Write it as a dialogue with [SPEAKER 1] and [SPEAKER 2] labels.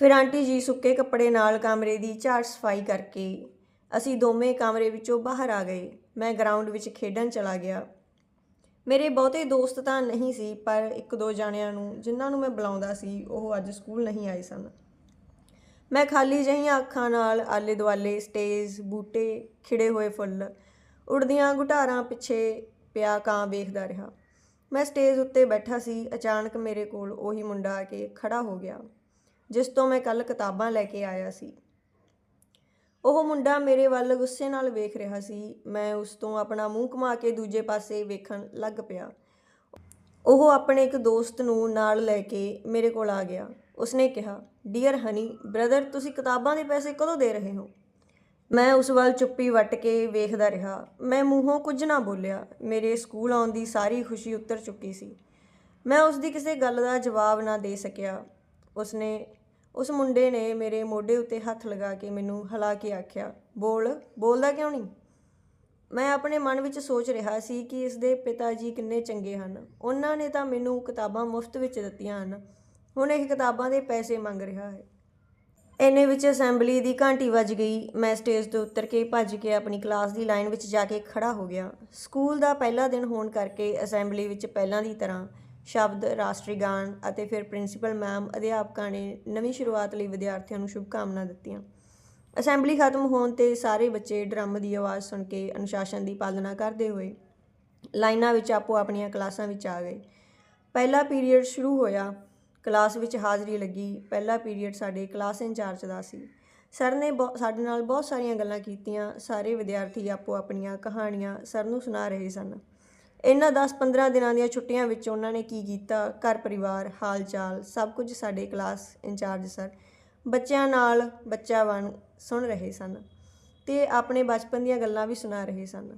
[SPEAKER 1] ਫਿਰ ਆਂਟੀ ਜੀ ਸੁੱਕੇ ਕੱਪੜੇ ਨਾਲ ਕਮਰੇ ਦੀ ਝਾੜ ਸਫ਼ਾਈ ਕਰਕੇ ਅਸੀਂ ਦੋਵੇਂ ਕਮਰੇ ਵਿੱਚੋਂ ਬਾਹਰ ਆ ਗਏ। ਮੈਂ ਗਰਾਊਂਡ ਵਿੱਚ ਖੇਡਣ ਚਲਾ ਗਿਆ। ਮੇਰੇ ਬਹੁਤੇ ਦੋਸਤ ਤਾਂ ਨਹੀਂ ਸੀ, ਪਰ ਇੱਕ ਦੋ ਜਾਣਿਆਂ ਨੂੰ ਜਿਨ੍ਹਾਂ ਨੂੰ ਮੈਂ ਬੁਲਾਉਂਦਾ ਸੀ, ਉਹ ਅੱਜ ਸਕੂਲ ਨਹੀਂ ਆਏ ਸਨ। ਮੈਂ ਖਾਲੀ ਜਿਹੀਆਂ ਅੱਖਾਂ ਨਾਲ ਆਲੇ ਦੁਆਲੇ ਸਟੇਜ, ਬੂਟੇ, ਖਿੜੇ ਹੋਏ ਫੁੱਲ, ਉੜਦੀਆਂ ਗੁਟਾਰਾਂ ਪਿੱਛੇ ਪਿਆ ਕਾਂ ਵੇਖਦਾ ਰਿਹਾ। ਮੈਂ ਸਟੇਜ ਉੱਤੇ ਬੈਠਾ ਸੀ, ਅਚਾਨਕ ਮੇਰੇ ਕੋਲ ਉਹੀ ਮੁੰਡਾ ਆ ਕੇ ਖੜਾ ਹੋ ਗਿਆ। ਜਿਸ ਤੋਂ ਮੈਂ ਕੱਲ ਕਿਤਾਬਾਂ ਲੈ ਕੇ ਆਇਆ ਸੀ। ਉਹ ਮੁੰਡਾ ਮੇਰੇ ਵੱਲ ਗੁੱਸੇ ਨਾਲ ਵੇਖ ਰਿਹਾ ਸੀ। ਮੈਂ ਉਸ ਤੋਂ ਆਪਣਾ ਮੂੰਹ ਘੁਮਾ ਕੇ ਦੂਜੇ ਪਾਸੇ ਵੇਖਣ ਲੱਗ ਪਿਆ। ਉਹ ਆਪਣੇ ਇੱਕ ਦੋਸਤ ਨੂੰ ਨਾਲ ਲੈ ਕੇ ਮੇਰੇ ਕੋਲ ਆ ਗਿਆ। ਉਸਨੇ ਕਿਹਾ ਡੀਅਰ ਹਨੀ ਬ੍ਰਦਰ ਤੁਸੀਂ ਕਿਤਾਬਾਂ ਦੇ ਪੈਸੇ ਕਦੋਂ ਦੇ ਰਹੇ ਹੋ? ਮੈਂ ਉਸ ਵੱਲ ਚੁੱਪੀ ਵੱਟ ਕੇ ਵੇਖਦਾ ਰਿਹਾ। ਮੈਂ ਮੂੰਹੋਂ ਕੁਝ ਨਾ ਬੋਲਿਆ। ਮੇਰੇ ਸਕੂਲ ਆਉਣ ਦੀ ਸਾਰੀ ਖੁਸ਼ੀ ਉਤਰ ਚੁੱਕੀ ਸੀ। ਮੈਂ ਉਸ ਦੀ ਕਿਸੇ ਗੱਲ ਦਾ ਜਵਾਬ ਨਾ ਦੇ ਸਕਿਆ। ਉਸਨੇ ਉਸ ਮੁੰਡੇ ਨੇ ਮੇਰੇ ਮੋਢੇ ਉੱਤੇ ਹੱਥ ਲਗਾ ਕੇ ਮੈਨੂੰ ਹਿਲਾ ਕੇ ਆਖਿਆ, ਬੋਲ, ਬੋਲਦਾ ਕਿਉਂ ਨਹੀਂ? ਮੈਂ ਆਪਣੇ ਮਨ ਵਿੱਚ ਸੋਚ ਰਿਹਾ ਸੀ ਕਿ ਇਸ ਦੇ ਪਿਤਾ ਜੀ ਕਿੰਨੇ ਚੰਗੇ ਹਨ। ਉਹਨਾਂ ਨੇ ਤਾਂ ਮੈਨੂੰ ਕਿਤਾਬਾਂ ਮੁਫਤ ਵਿੱਚ ਦਿੱਤੀਆਂ ਹਨ। ਹੁਣ ਇਹ ਕਿਤਾਬਾਂ ਦੇ ਪੈਸੇ ਮੰਗ ਰਿਹਾ ਹੈ। ਇੰਨੇ ਵਿੱਚ ਅਸੈਂਬਲੀ ਦੀ ਘੰਟੀ ਵੱਜ ਗਈ। ਮੈਂ ਸਟੇਜ ਤੋਂ ਉਤਰ ਕੇ ਭੱਜ ਕੇ ਆਪਣੀ ਕਲਾਸ ਦੀ ਲਾਈਨ ਵਿੱਚ ਜਾ ਕੇ ਖੜਾ ਹੋ ਗਿਆ। ਸਕੂਲ ਦਾ ਪਹਿਲਾ ਦਿਨ ਹੋਣ ਕਰਕੇ ਅਸੈਂਬਲੀ ਵਿੱਚ ਪਹਿਲਾਂ ਦੀ ਤਰ੍ਹਾਂ ਸ਼ਬਦ, ਰਾਸ਼ਟਰੀ ਗਾਨ ਅਤੇ ਫਿਰ ਪ੍ਰਿੰਸੀਪਲ ਮੈਮ, ਅਧਿਆਪਕਾਂ ਨੇ ਨਵੀਂ ਸ਼ੁਰੂਆਤ ਲਈ ਵਿਦਿਆਰਥੀਆਂ ਨੂੰ ਸ਼ੁਭਕਾਮਨਾ ਦਿੱਤੀਆਂ। ਅਸੈਂਬਲੀ ਖਤਮ ਹੋਣ ਤੇ ਸਾਰੇ ਬੱਚੇ ਡਰਮ ਦੀ ਆਵਾਜ਼ ਸੁਣ ਕੇ ਅਨੁਸ਼ਾਸਨ ਦੀ ਪਾਲਣਾ ਕਰਦੇ ਹੋਏ ਲਾਈਨਾਂ ਵਿੱਚ ਆਪੋ ਆਪਣੀਆਂ ਕਲਾਸਾਂ ਵਿੱਚ ਆ ਗਏ। ਪਹਿਲਾ ਪੀਰੀਅਡ ਸ਼ੁਰੂ ਹੋਇਆ। ਕਲਾਸ ਵਿੱਚ ਹਾਜ਼ਰੀ ਲੱਗੀ। ਪਹਿਲਾ ਪੀਰੀਅਡ ਸਾਡੇ ਕਲਾਸ ਇੰਚਾਰਜ ਦਾ ਸੀ। ਸਰ ਨੇ ਬਹੁ- ਸਾਡੇ ਨਾਲ ਬਹੁਤ ਸਾਰੀਆਂ ਗੱਲਾਂ ਕੀਤੀਆਂ। ਸਾਰੇ ਵਿਦਿਆਰਥੀ ਆਪੋ ਆਪਣੀਆਂ ਕਹਾਣੀਆਂ ਸਰ ਨੂੰ ਸੁਣਾ ਰਹੇ ਸਨ। ਇਹਨਾਂ 10-15 ਦਿਨਾਂ ਦੀਆਂ ਛੁੱਟੀਆਂ ਵਿੱਚ ਉਹਨਾਂ ਨੇ ਕੀ ਕੀਤਾ? ਘਰ ਪਰਿਵਾਰ ਹਾਲ ਚਾਲ ਸਭ ਕੁਝ ਸਾਡੇ ਕਲਾਸ ਇੰਚਾਰਜ ਸਰ ਬੱਚਿਆਂ ਨਾਲ ਬੱਚਾ ਬਣ, ਸੁਣ ਰਹੇ ਸਨ ਤੇ ਆਪਣੇ ਬਚਪਨ ਦੀਆਂ ਗੱਲਾਂ ਵੀ ਸੁਣਾ ਰਹੇ ਸਨ।